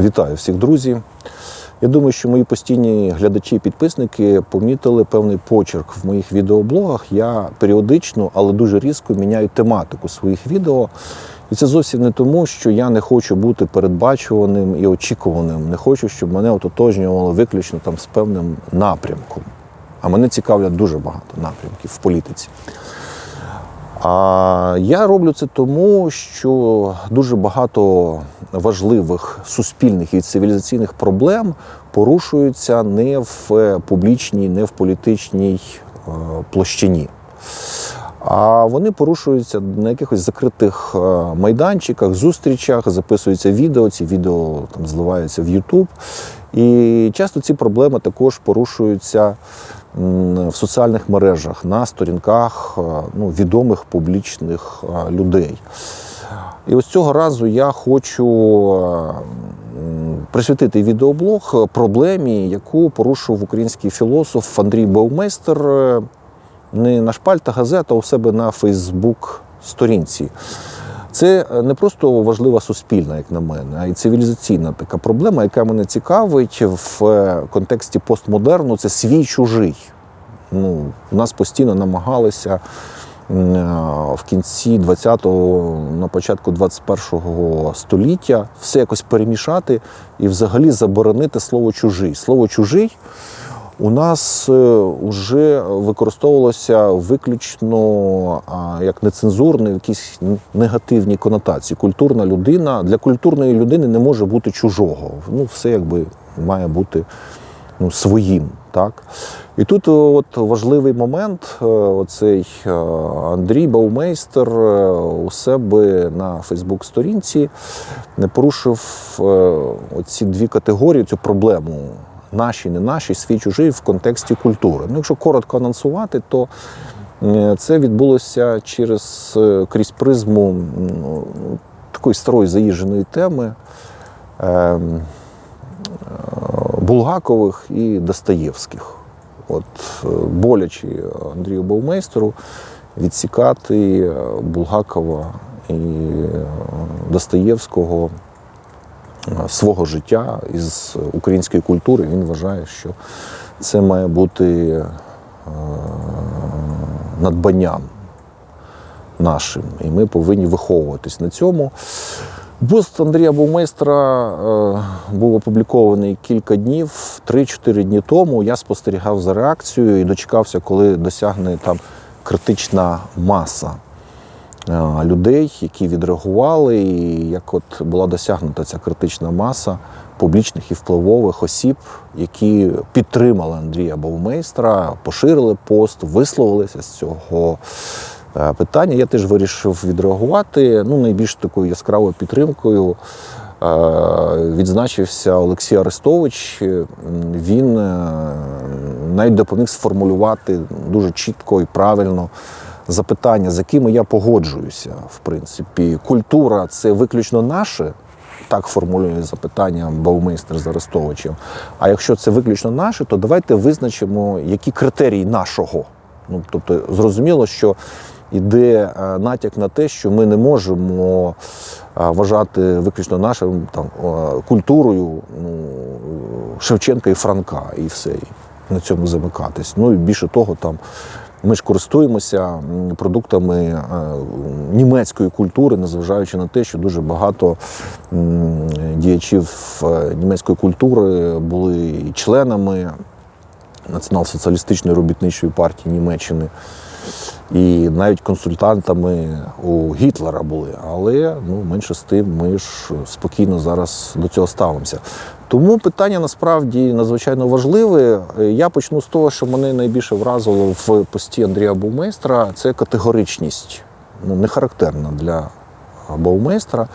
Вітаю всіх друзі. Я думаю, що мої постійні глядачі і підписники помітили певний почерк в моїх відеоблогах. Я періодично, але дуже різко міняю тематику своїх відео. І це зовсім не тому, що я не хочу бути передбачуваним і очікуваним. Не хочу, щоб мене ототожнювало виключно там з певним напрямком. А мене цікавлять дуже багато напрямків в політиці. А я роблю це тому, що дуже багато важливих суспільних і цивілізаційних проблем порушуються не в публічній, не в політичній е, площині. А вони порушуються на якихось закритих е, майданчиках, зустрічах, записуються відео, ці відео там зливаються в Ютуб. І часто ці проблеми також порушуються в соціальних мережах на сторінках е, ну, відомих публічних е, людей. І ось цього разу я хочу е, присвятити відеоблог проблемі, яку порушив український філософ Андрій Баумейстер не на шпальтах газет, а у себе на Фейсбук-сторінці. Це не просто важлива суспільна, як на мене, а й цивілізаційна така проблема, яка мене цікавить в е, контексті постмодерну. Це свій чужий. Ну, нас постійно намагалися е, в кінці 20-го, на початку 21-го століття все якось перемішати і взагалі заборонити слово чужий. Слово чужий у нас вже використовувалося виключно як нецензурне, якісь негативні конотації. Культурна людина для культурної людини не може бути чужого. Ну, все якби має бути ну, своїм. Так? І тут от важливий момент. е, Оцей е, Андрій Баумейстер е, у себе на Фейсбук-сторінці не порушив е, оці дві категорії, цю проблему наші, не наші, свій чужий в контексті культури. Ну, якщо коротко анонсувати, то е, це відбулося через е, крізь призму ну, такої старої заїждженої теми е, е, Булгакових і Достоєвських. От е, боляче Андрію Баумейстеру відсікати Булгакова і Достоєвського свого життя із української культури. Він вважає, що це має бути е, надбанням нашим, і ми повинні виховуватись на цьому. Буст Андрія Баумейстра е, був опублікований кілька днів, 3-4 дні тому. Я спостерігав за реакцією і дочекався, коли досягне там критична маса е, людей, які відреагували, і як от була досягнута ця критична маса публічних і впливових осіб, які підтримали Андрія Баумейстра, поширили пост, висловилися з цього е, питання. Я теж вирішив відреагувати. Ну, найбільш такою яскравою підтримкою е, відзначився Олексій Арестович. Він е, навіть допоміг сформулювати дуже чітко і правильно запитання, з якими я погоджуюся. В принципі, культура це виключно наше. Так формулює запитання Баумейстер з Арестовичем. А якщо це виключно наше, то давайте визначимо, які критерії нашого. Ну, тобто, зрозуміло, що йде е, натяк на те, що ми не можемо е, вважати виключно нашим там, е, культурою ну, Шевченка і Франка, і все. І на цьому замикатись. Ну і більше того, там. Ми ж користуємося продуктами е, німецької культури, незважаючи на те, що дуже багато діячів е, німецької культури були членами Націонал-соціалістичної робітничої партії Німеччини. І навіть консультантами у Гітлера були. Але ну, менше з тим ми ж спокійно зараз до цього ставимося. Тому питання насправді надзвичайно важливе. Я почну з того, що мене найбільше вразило в пості Андрія Баумейстра, це категоричність, ну, не характерна для Баумейстра.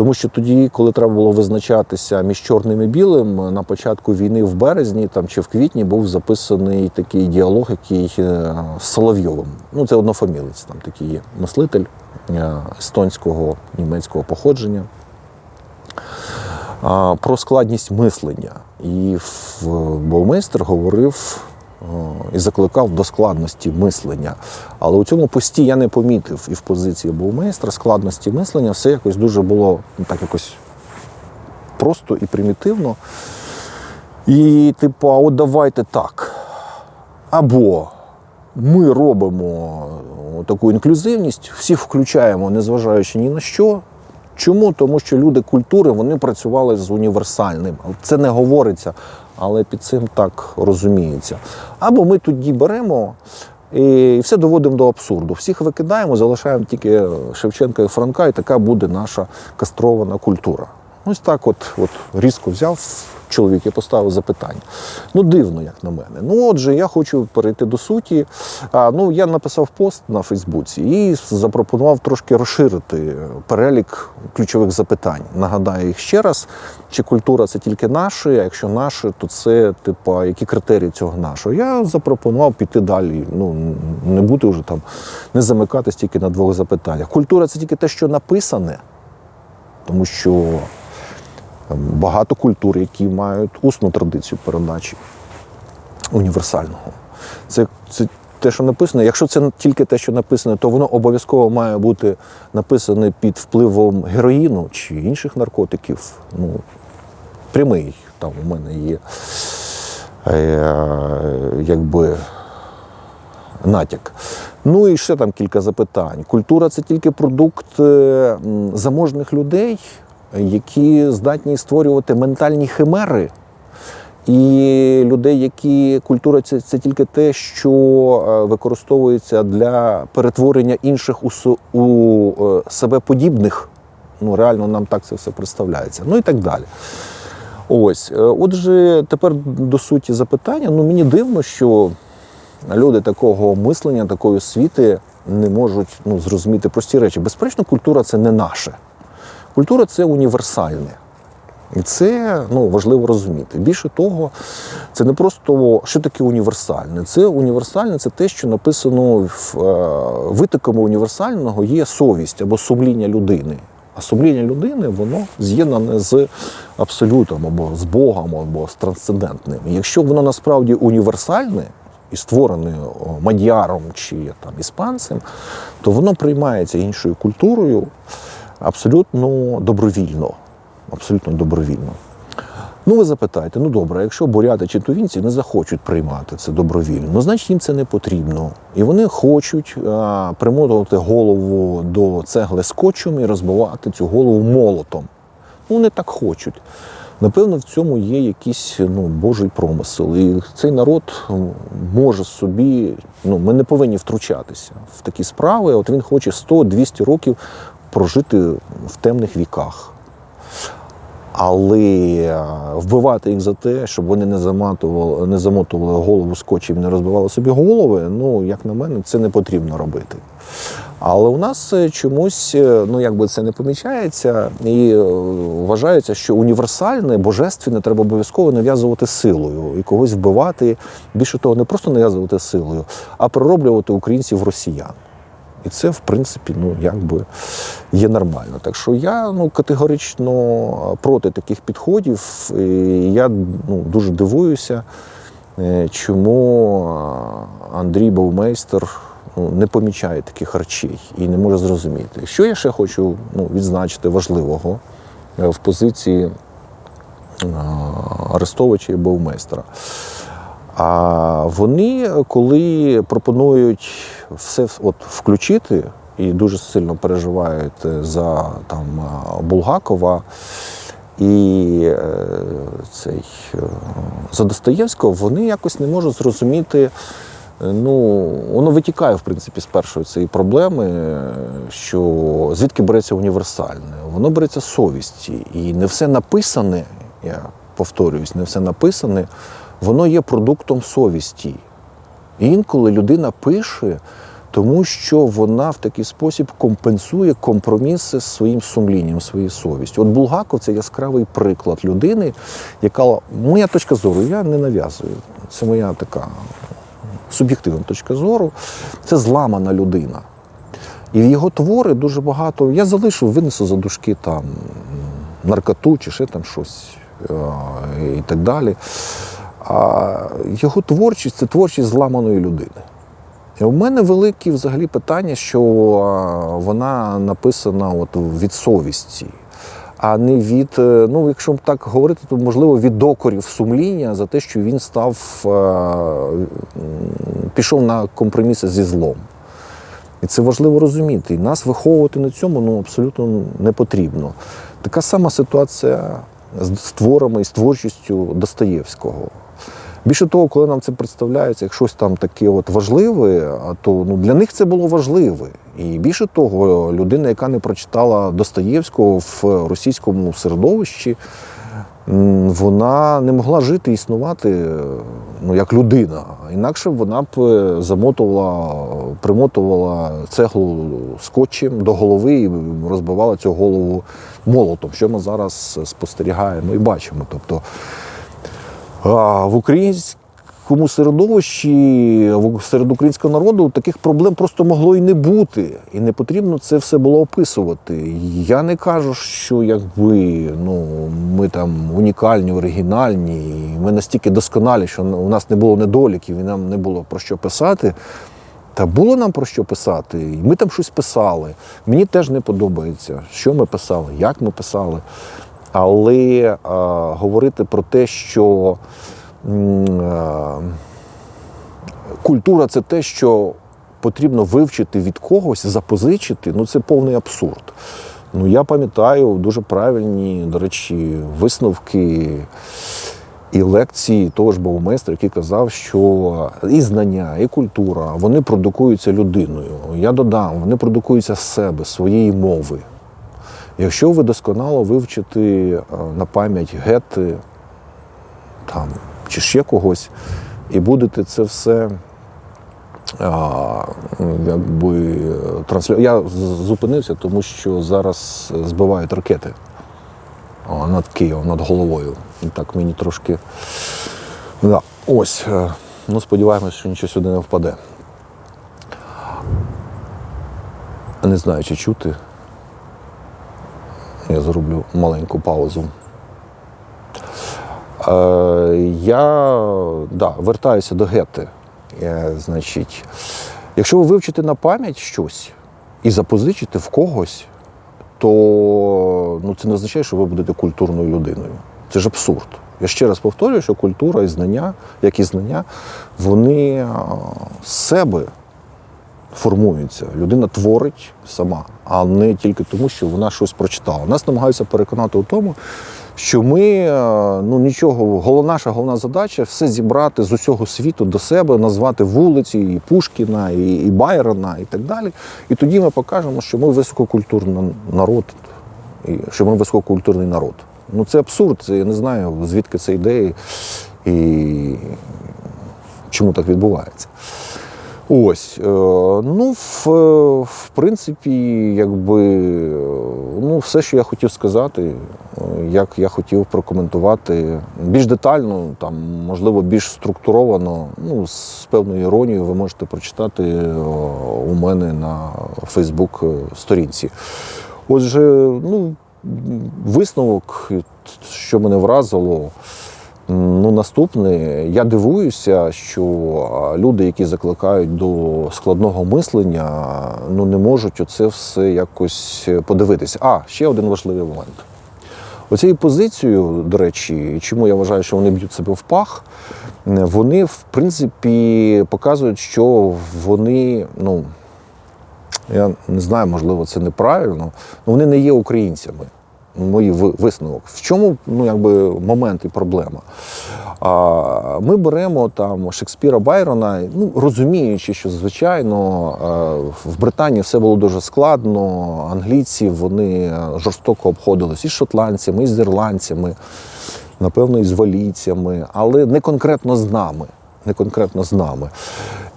Тому що тоді, коли треба було визначатися між чорним і білим, на початку війни в березні там, чи в квітні був записаний такий діалог, який е, з Соловйовим. Ну, це однофамілець, там такий є мислитель е, естонського, німецького походження. Про складність мислення. І Баумейстер говорив і закликав до складності мислення. Але у цьому пості я не помітив і в позиції Баумейстра складності мислення все якось дуже було ну, так якось просто і примітивно. І, типу, а от давайте так. Або ми робимо таку інклюзивність, всіх включаємо, незважаючи ні на що. Чому? Тому що люди культури вони працювали з універсальним. Це не говориться, але під цим так розуміється. Або ми тоді беремо і все доводимо до абсурду. Всіх викидаємо, залишаємо тільки Шевченка і Франка, і така буде наша кастрована культура. Ось так, от, от різко взяв чоловік і поставив запитання. Ну, дивно, як на мене. Ну, отже, я хочу перейти до суті. А, ну, я написав пост на Фейсбуці і запропонував трошки розширити перелік ключових запитань. Нагадаю їх ще раз: чи культура це тільки наше, а якщо наше, то це типа які критерії цього нашого. Я запропонував піти далі. Ну не бути вже там, не замикатись тільки на двох запитаннях. Культура це тільки те, що написане, тому що багато культур, які мають усну традицію передачі універсального. Це, це те, що написано. Якщо це тільки те, що написано, то воно обов'язково має бути написане під впливом героїну чи інших наркотиків. Ну, прямий там у мене є е, якби натяк. Ну і ще там кілька запитань. Культура це тільки продукт е, заможних людей, які здатні створювати ментальні химери. І людей, які культура це, це тільки те, що е, використовується для перетворення інших у, у е, себе подібних. Ну, реально нам так це все представляється. Ну і так далі. Ось, е, отже, тепер до суті запитання. Ну, мені дивно, що люди такого мислення, такої освіти не можуть ну, зрозуміти прості речі. Безперечно, культура це не наше. Культура це універсальне. І це ну, важливо розуміти. Більше того, це не просто що таке універсальне. Це універсальне це те, що написано в е, витоками універсального є совість або сумління людини. А сумління людини воно з'єднане з абсолютом або з Богом, або з трансцендентним. І якщо воно насправді універсальне і створене о, чи там іспанцем, то воно приймається іншою культурою абсолютно добровільно. Абсолютно добровільно. Ну, ви запитаєте, ну добре, якщо буряти чи тувінці не захочуть приймати це добровільно, ну значить їм це не потрібно. І вони хочуть а, примотувати голову до цегли скотчем і розбивати цю голову молотом. Ну, вони так хочуть. Напевно, в цьому є якийсь ну, Божий промисел. І цей народ може собі, ну, ми не повинні втручатися в такі справи. От він хоче 100-200 років прожити в темних віках. Але е, вбивати їх за те, щоб вони не замотували, не замотували голову скотчем і не розбивали собі голови, ну, як на мене, це не потрібно робити. Але у нас е, чомусь, е, ну якби це не помічається, і вважається, що універсальне, божественне треба обов'язково нав'язувати силою і когось вбивати. Більше того, не просто нав'язувати силою, а перероблювати українців росіян. І це, в принципі, ну якби є нормально. Так що я ну категорично проти таких підходів. І я ну, дуже дивуюся, е, чому Андрій Бовмейстер ну, не помічає таких речей і не може зрозуміти. Що я ще хочу ну, відзначити важливого е, в позиції Арестовича і Бовмейстера. А вони, коли пропонують все от включити і дуже сильно переживають за там Булгакова і е, цей е, за Достоєвського, вони якось не можуть зрозуміти. е, Ну, воно витікає, в принципі, з першої цієї проблеми, е, що звідки береться універсальне? Воно береться совісті. І не все написане, я повторююсь, не все написане, воно є продуктом совісті. Інколи людина пише, тому що вона в такий спосіб компенсує компроміси з своїм сумлінням, своєю совістю. От Булгаков це яскравий приклад людини, яка моя точка зору, я не нав'язую. Це моя така суб'єктивна точка зору. Це зламана людина. І в його твори дуже багато. Я залишив, винесу за дужки там наркоту чи ще там щось е, і так далі. А його творчість це творчість зламаної людини. І у мене великі взагалі питання, що вона написана от від совісті. а не від, е, ну якщо так говорити, то можливо від докорів сумління за те, що він став, е, пішов на компроміси зі злом. І це важливо розуміти. І нас виховувати на цьому ну, абсолютно не потрібно. Така сама ситуація з творами і з творчістю Достоєвського. Більше того, коли нам це представляється як щось там таке от важливе, то ну, для них це було важливе. І більше того, людина, яка не прочитала Достоєвського в російському середовищі, вона не могла жити існувати е, ну, як людина. Інакше вона б е, замотувала, примотувала цеглу скотчем до голови і розбивала цю голову молотом, що ми зараз спостерігаємо і бачимо. Тобто в українському середовищі, серед українського народу таких проблем просто могло і не бути. І не потрібно це все було описувати. Я не кажу, що якби ну, ми там унікальні, оригінальні, і ми настільки досконалі, що у нас не було недоліків і нам не було про що писати. Та було нам про що писати, і ми там щось писали. Мені теж не подобається, що ми писали, як ми писали. Але а, говорити про те, що а, культура це те, що потрібно вивчити від когось, запозичити, ну це повний абсурд. Ну, я пам'ятаю дуже правильні, до речі, висновки і лекції того ж Богомейстра, який казав, що і знання, і культура вони продукуються людиною. Я додам, вони продукуються з себе, своєї мови. Якщо ви досконало вивчите е, на пам'ять гети там, чи ще когось, і будете це все а, якби, транслювати. Я зупинився, тому що зараз збивають ракети над Києвом, над головою. І так мені трошки. Да. Ось. е, Ну, сподіваємось, що нічого сюди не впаде. Не знаю, чи чути. Зроблю маленьку паузу. Е, я да, вертаюся до гети. Е, значить, якщо ви вивчите на пам'ять щось і запозичите в когось, то ну, це не означає, що ви будете культурною людиною. Це ж абсурд. Я ще раз повторюю, що культура і знання, як і знання, вони з себе формуються. Людина творить сама, а не тільки тому, що вона щось прочитала. Нас намагаються переконати у тому, що ми е, ну нічого, голова, наша головна задача все зібрати з усього світу до себе, назвати вулиці, і Пушкіна, і, і Байрона, і так далі. І тоді ми покажемо, що ми висококультурний народ, і що ми висококультурний народ. Ну це абсурд, це я не знаю, звідки це ідеї і чому так відбувається. Ось, е, ну, в, в принципі, якби, е, ну, все, що я хотів сказати, е, як я хотів прокоментувати більш детально, там, можливо, більш структуровано, ну, з певною іронією ви можете прочитати у мене на Фейсбук сторінці. Отже, ну, висновок, що мене вразило, Ну, наступне, я дивуюся, що люди, які закликають до складного мислення, ну не можуть оце все якось подивитися. А, ще один важливий момент. Оцією позицією, до речі, чому я вважаю, що вони б'ють себе в пах, вони, в принципі, показують, що вони, ну, я не знаю, можливо, це неправильно, але вони не є українцями. Мої висновок. В чому ну, якби, момент і проблема? А, ми беремо там Шекспіра Байрона, ну, розуміючи, що звичайно е, в Британії все було дуже складно. Англійці вони жорстоко обходились і з шотландцями, і з ірландцями, напевно, і з валійцями, але не конкретно з нами. Не конкретно з нами.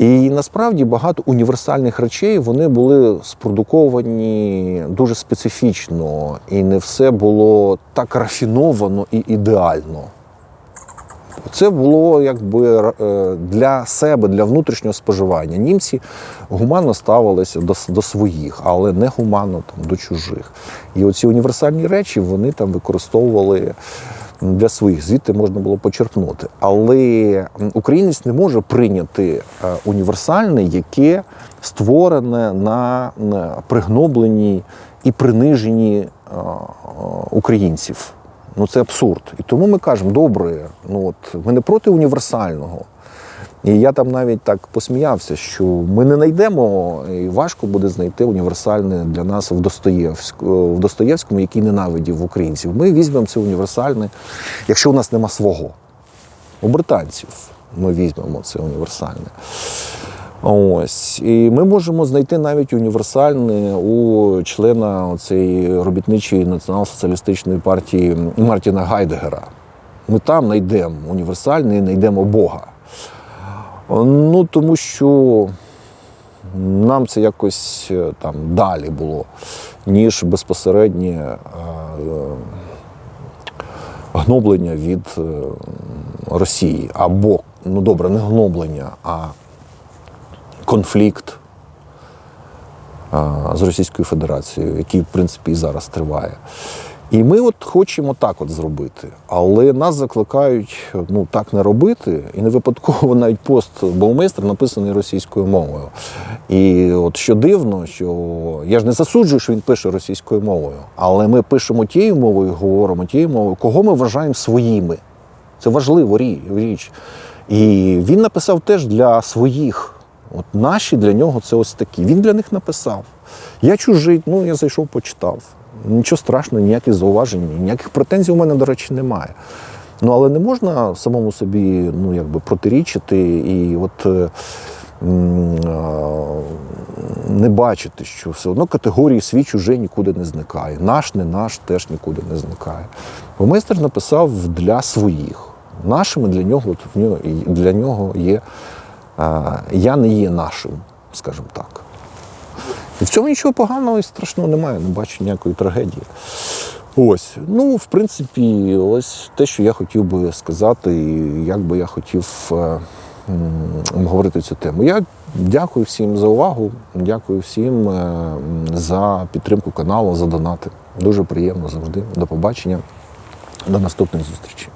І насправді багато універсальних речей вони були спродуковані дуже специфічно, і не все було так рафіновано і ідеально. Це було якби е, для себе, для внутрішнього споживання. Німці гуманно ставилися до, до своїх, але не гуманно там, до чужих. І оці універсальні речі вони там використовували для своїх, звідти можна було почерпнути. Але українець не може прийняти е, універсальне, яке створене на, пригнобленні і приниженні е, українців. Ну це абсурд. І тому ми кажемо, добре, ну от ми не проти універсального. І я там навіть так посміявся, що ми не знайдемо, і важко буде знайти універсальне для нас в Достоєвську, в Достоєвському, який ненавидів українців. Ми візьмемо це універсальне, якщо у нас нема свого. У британців ми візьмемо це універсальне. Ось. І ми можемо знайти навіть універсальне у члена цієї робітничої націонал-соціалістичної партії Мартіна Гайдегера. Ми там знайдемо універсальне знайдемо Бога. Ну, тому що нам це якось е, там далі було, ніж безпосереднє е, е, гноблення від е, Росії. Або, ну добре, не гноблення, а конфлікт з Російською Федерацією, який, в принципі, і зараз триває. І ми от хочемо так от зробити, але нас закликають ну так не робити, і не випадково навіть пост Баумейстер написаний російською мовою. І от що дивно, що я ж не засуджую, що він пише російською мовою, але ми пишемо тією мовою, говоримо тією мовою, кого ми вважаємо своїми. Це важливо річ. І він написав теж для своїх. От наші для нього це ось такі. Він для них написав. Я чужий, ну я зайшов, почитав. Нічого страшного, ніяких зауважень, ніяких претензій у мене, до речі, немає. Ну, але не можна самому собі ну, якби, протирічити і от е, не бачити, що все одно категорії свій чужий нікуди не зникає. Наш, не наш теж нікуди не зникає. Бо майстер написав для своїх. Нашими для нього, для нього є. а, Я не є нашим, скажімо так. І в цьому нічого поганого і страшного немає, не бачу ніякої трагедії. Ось, ну, в принципі, ось те, що я хотів би сказати, і як би я хотів е, м, говорити цю тему. Я дякую всім за увагу, дякую всім е, за підтримку каналу, за донати. Дуже приємно завжди. До побачення, до наступних зустрічей.